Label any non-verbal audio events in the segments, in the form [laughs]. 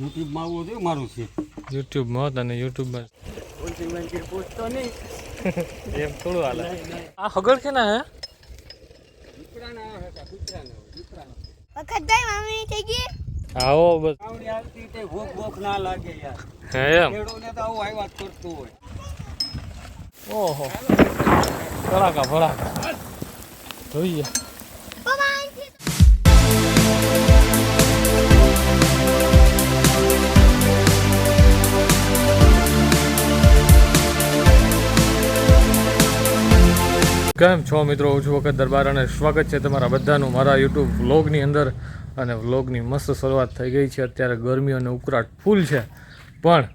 યુટ્યુબમાં આવું છે મારું છે. યુટ્યુબમાં અને યુટ્યુબમાં પૂછતો નહીં એમ થોડું હાલે. આ હગળ કે ના હે હતા વખત થઈ મામી થઈ ગઈ? આવો બસ. આવડી આવતી તે ભૂખ ભૂખ ના લાગે યાર. હે એમ? ખેડૂને તો આવું આઈ વાત કરતું હોય. ઓહો. ભડાકા ભડાકા. જોઈએ. કેમ છો મિત્રો? ઓછું વખત દરબાર અને સ્વાગત છે તમારા બધાનું મારા યુટ્યુબ વ્લોગની અંદર. અને વ્લોગની મસ્ત શરૂઆત થઈ ગઈ છે. અત્યારે ગરમી અને ઉકળાટ ફૂલ છે. પણ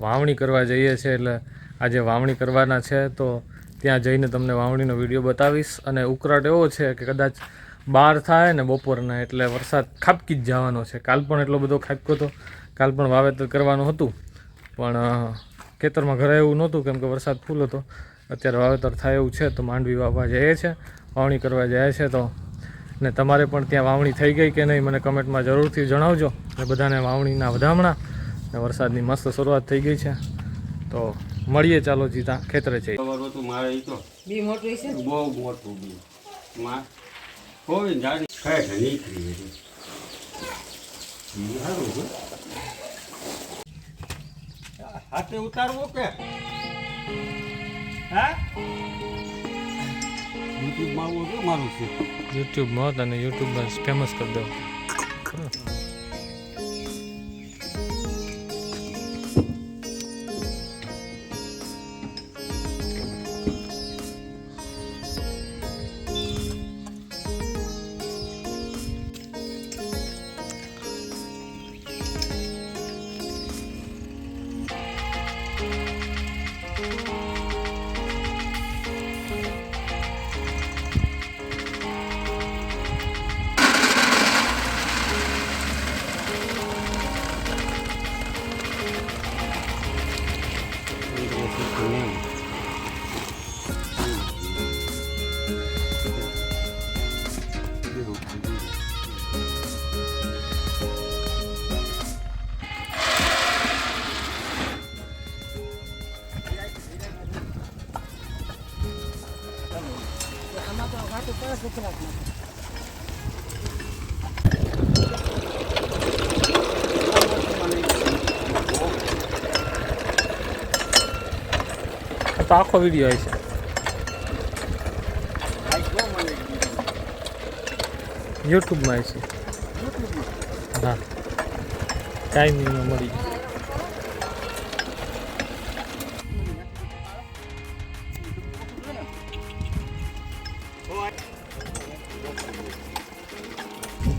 વાવણી કરવા જઈએ છીએ એટલે આજે વાવણી કરવાના છે. તો ત્યાં જઈને તમને વાવણીનો વીડિયો બતાવીશ. અને ઉકળાટ એવો છે કે કદાચ બહાર થાય ને બપોરના એટલે વરસાદ ખાબકી જ જવાનો છે. કાલ પણ એટલો બધો ખાબક્યો હતો. કાલ પણ વાવેતર કરવાનું હતું. પણ ખેતરમાં ઘરે એવું નહોતું કેમ કે વરસાદ ફૂલ હતો. અત્યારે વાવેતર થાય એવું છે તો માંડવી વાવવા જઈએ છે વાવણી કરવા જાય છે તો. ને તમારે પણ ત્યાં વાવણી થઈ ગઈ કે નહીં મને કમેન્ટમાં જરૂરથી જણાવજો. ને બધાને વાવણીના વધામણા. ને વરસાદની મસ્ત શરૂઆત થઈ ગઈ છે. તો મળીએ ચાલો જીતા ખેતરે જઈએ મારે તો. બી મોટું છે બહુ મોટું બી. માં. કોઈ જાણી ખરેખર નીકળી હતી ઈ સારું છે. હાથે ઉતારવો કે? હા? યુટ્યુબમાં આવું છે મારું છે. યુટ્યુબમાં તને યુટ્યુબમાં ફેમસ કરી આ તો આખો વીડિયો છે. યુટ્યુબમાં છે. હા. ટાઈમિંગમાં મળી જાય.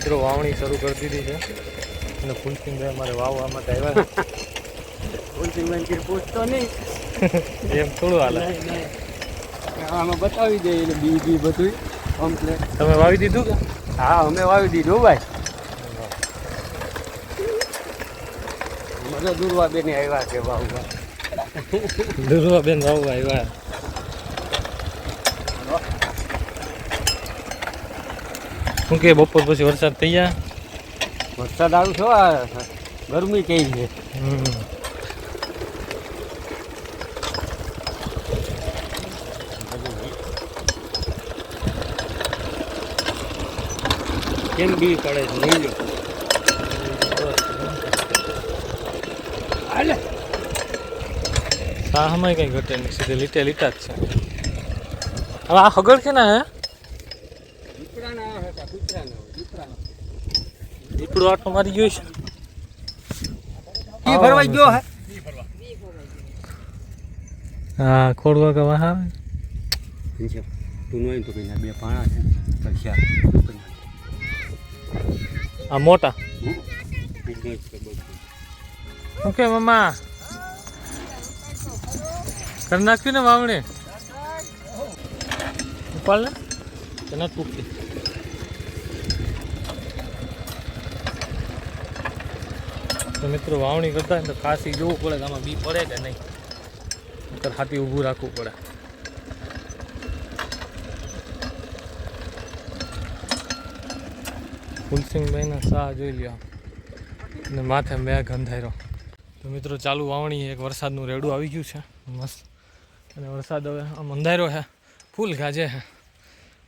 મિત્રો વાવણી શરૂ કરી દીધી છે. અને ફૂલસિંહભાઈ અમારે વાવવા માટે આવ્યા મંદિર પૂછતો નહીં. [laughs] એમ થોડું હાલે. આમાં બતાવી દઈએ એટલે બી બી બધું કમ્પ્લેટ તમે વાવી દીધું? કે હા અમે વાવી દીધું ભાઈ. મજા દુર્વાબેન આવ્યા છે વાવવા. દુર્વાબેન વાવવા આવ્યા. શું કે બપોર પછી વરસાદ થઈ ગયા વરસાદ આવ્યું છો આ ગરમી કઈ છે. કેમ બી પડે છે લઈ લો આ હમાય કંઈ ઘટે નહીં સીધે લીટે લીટા જ છે. હવે આ ખગડ કે ના હે દીપડાના આવે હતા કૂતરાના હોય દીપડાના દીપડું આટો મારી ગયો છે. ઈ ભરવા ગયો હે? હા ખોડવા કે વાહ આવે તું નોય તો કઈ બે પાણા છે. આ મોટા. ઓકે મમ્મા કરી નાખ્યું ને વાવણી? ઉપાડ ને તને નથી તો મિત્રો વાવણી કરતા હોય તો ખાસી જોવું પડે કે આમાં બી પડે કે નહીં. નકર હાથી ઊભું રાખવું પડે. ફુલસિંહભાઈના શાહ જોઈ લ્યો. અને માથે મેઘ અંધાર્યો તો મિત્રો ચાલુ વાવણી એક વરસાદનું રેડું આવી ગયું છે. મસ્ત. અને વરસાદ હવે આમ અંધાર્યો છે. ફૂલ ગાજે છે.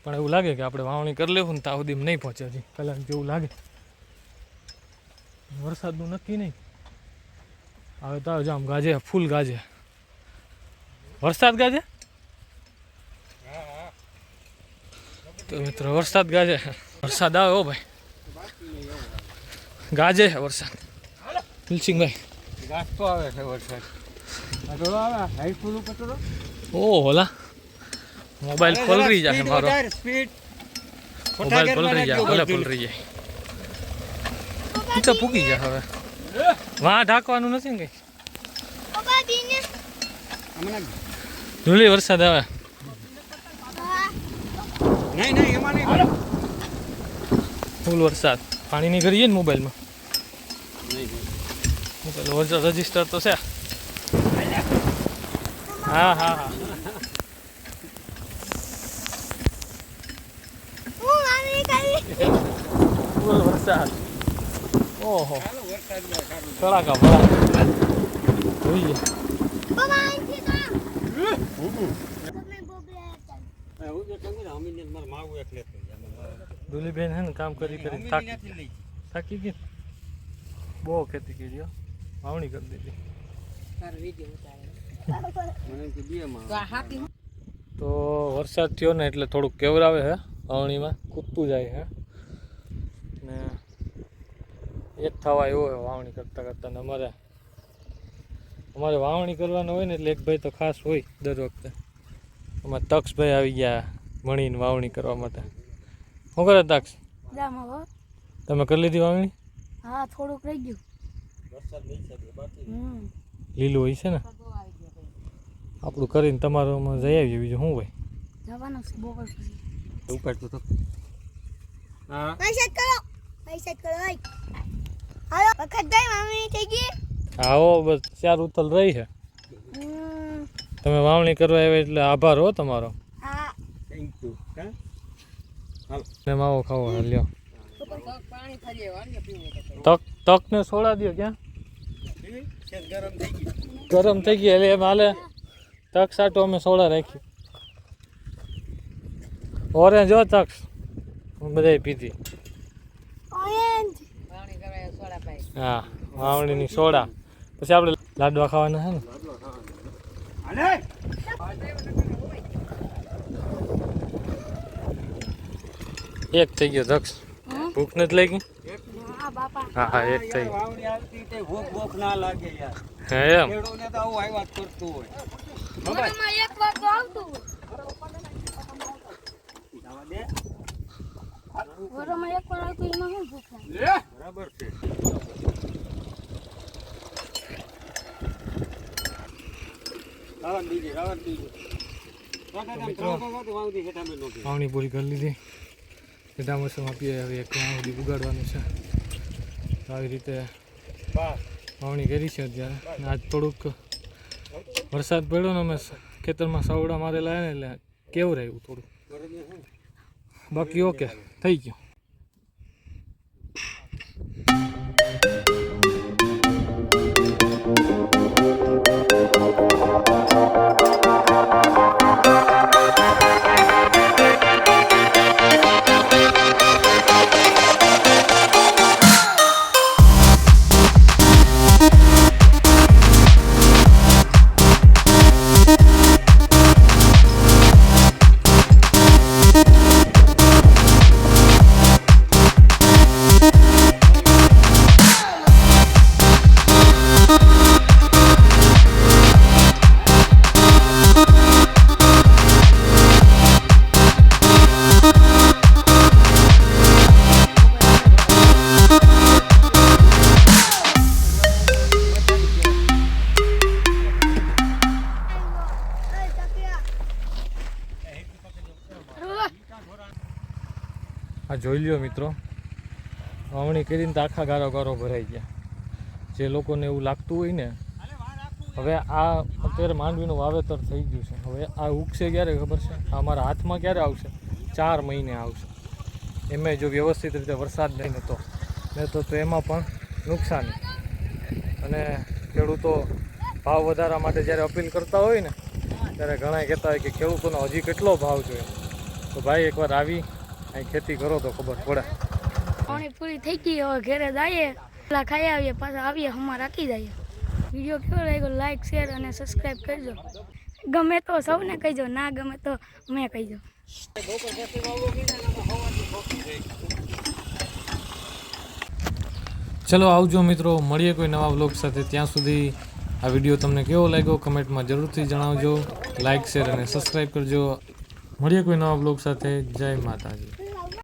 પણ એવું લાગે કે આપણે વાવણી કરી લેવું ને ત્યાં નહીં પહોંચે હજી. કલાક જેવું લાગે. વરસાદનું નક્કી નહીં. હવે તો આવજો આમ ગાજે ફૂલ ગાજે. વરસાદ ગાજે? તો મિત્રો વરસાદ ગાજે. વરસાદ આવે હો ભાઈ. ગાજે છે વરસાદ. તુલસિંહભાઈ ગાજતો આવે છે વરસાદ. ઓ હોલા. મોબાઈલ પલરી જાય મારો. મોબાઈલ પલરી જાય ભલે પલરી જાય. ઈ તો પૂકી જાય હવે. વાહ ઢાંકવાનું નથી ને કઈ? ધૂળી વરસાદ આવે. નહીં નહીં એમાં નહીં. ફૂલ વરસાદ. પાણી ની કરીએ ને મોબાઈલમાં? મોબાઈલ રજિસ્ટર તો છે. હા હા હા. હું ફૂલ વરસાદ. ઓહો. કડાકા ભડા જોઈએ. દુલીબેન હે ને કામ કરી કરી થાકી થાકી ગઈ? બહુ ખેતી કરી હો. વાવણી કરી દીધી. તો વરસાદ થયો ને એટલે થોડુંક કેવરાવે હે વાવણીમાં. કૂદતું જાય ને એક થવા એવો હોય વાવણી કરતાં કરતાં. અમારે અમારે વાવણી કરવાનું હોય ને એટલે એક ભાઈ તો ખાસ હોય દર વખતે. અમારે તક્ષભાઈ આવી ગયા ભણીને વાવણી કરવા માટે. શું કરે તક્ષ? તમે કરી લીધી વાવણી? હા થોડુંક રહી ગયું. લીલું હોય છે ને? આપણું કરીને તમારું જઈ આવીએ બીજું શું હોય? જવાનું છે બોકર પછી ઉપાડતો તો. હા. પૈસા કરો. પૈસા કરો. હાલો વખત ગઈ વાવણી થઈ ગઈ? આવો બસ ચાર ઉથલ રહી છે. તમે વાવણી કરવા આવ્યા એટલે આભાર હો તમારો. હા. થેન્ક યુ હા ને માવો ખાવો લ્યો. તક ને સોડા દો ક્યાં? ગરમ થઈ ગઈ ગરમ થઈ ગઈ એટલે એમ હાલે તક સાટો અમે સોડા રાખી ઓરેન્જ હો તક. બધાય પીધી ઓરેન્જ હા વાવણીની સોડા. પછી આપણે લાડવા ખાવાના છે ને? એક થઈ ગયો દક્ષ ભૂખ નથી લાગી? હા બાપા. હા હા એક થઈ ગયો વાવડી આવતી તે ભૂખ ભૂખ ના લાગે યાર. હે એમ. ખેડૂને તો આવું આવ્યા જ કરતું હોય મોટામાં એક વાર તો આવતું જવા દે વરોમાં એક વાર આવતું એમાં શું ભૂખ લાગે બરાબર છે રાવણ દીધી રાવણ દીધી મિત્રો. વાવડી હેઠા મેં નોખી વાવણી પૂરી કરી લીધી સીધા મોસમ આપીએ હવે એક વાવણી ઉગાડવાનું છે આવી રીતે વાવણી કરી છે અત્યારે આજ થોડુંક વરસાદ પડ્યો ને અમે ખેતરમાં સાવડા મારેલા ને એટલે કેવું રહ્યું થોડું બાકી ઓકે થઈ ગયું જોઈ લ્યો મિત્રો. વાવણી કરીને તો આખા ગારો ગારો ભરાઈ ગયા. જે લોકોને એવું લાગતું હોય ને, હવે આ અત્યારે માંડવીનું વાવેતર થઈ ગયું છે. હવે આ ઉગશે ક્યારે ખબર છે? આ અમારા હાથમાં ક્યારે આવશે? ચાર મહિને આવશે. એમાં જો વ્યવસ્થિત રીતે વરસાદ નહીં તો નહીં તો તો એમાં પણ નુકસાન. અને ખેડૂતો ભાવ વધારા માટે જ્યારે અપીલ કરતા હોય ને, ત્યારે ઘણા કહેતા હોય કે ખેડૂતોનો હજી કેટલો ભાવ જોઈએ? તો ભાઈ એકવાર આવી અહીં ખેતી કરો તો ખબર પડે. પાણી પૂરી થઈ ગઈ હવે ઘરે જઈએ. પેલા ખાઈ આવીએ પાછા આવીએ હમણાં રાખી જઈએ. વીડિયો કેવો લાગ્યો? લાઈક શેર અને સબસ્ક્રાઈબ કરજો. ગમે તો સૌને કહીજો ના ગમે તો મેં કહીજો. ચલો આવજો મિત્રો. મળીએ કોઈ નવા બ્લોગ સાથે. ત્યાં સુધી આ વીડિયો તમને કેવો લાગ્યો? કમેન્ટમાં જરૂરથી જણાવજો. લાઇક શેર અને સબસ્ક્રાઈબ કરજો. મળીએ કોઈ નવા બ્લોગ સાથે. જય માતાજી.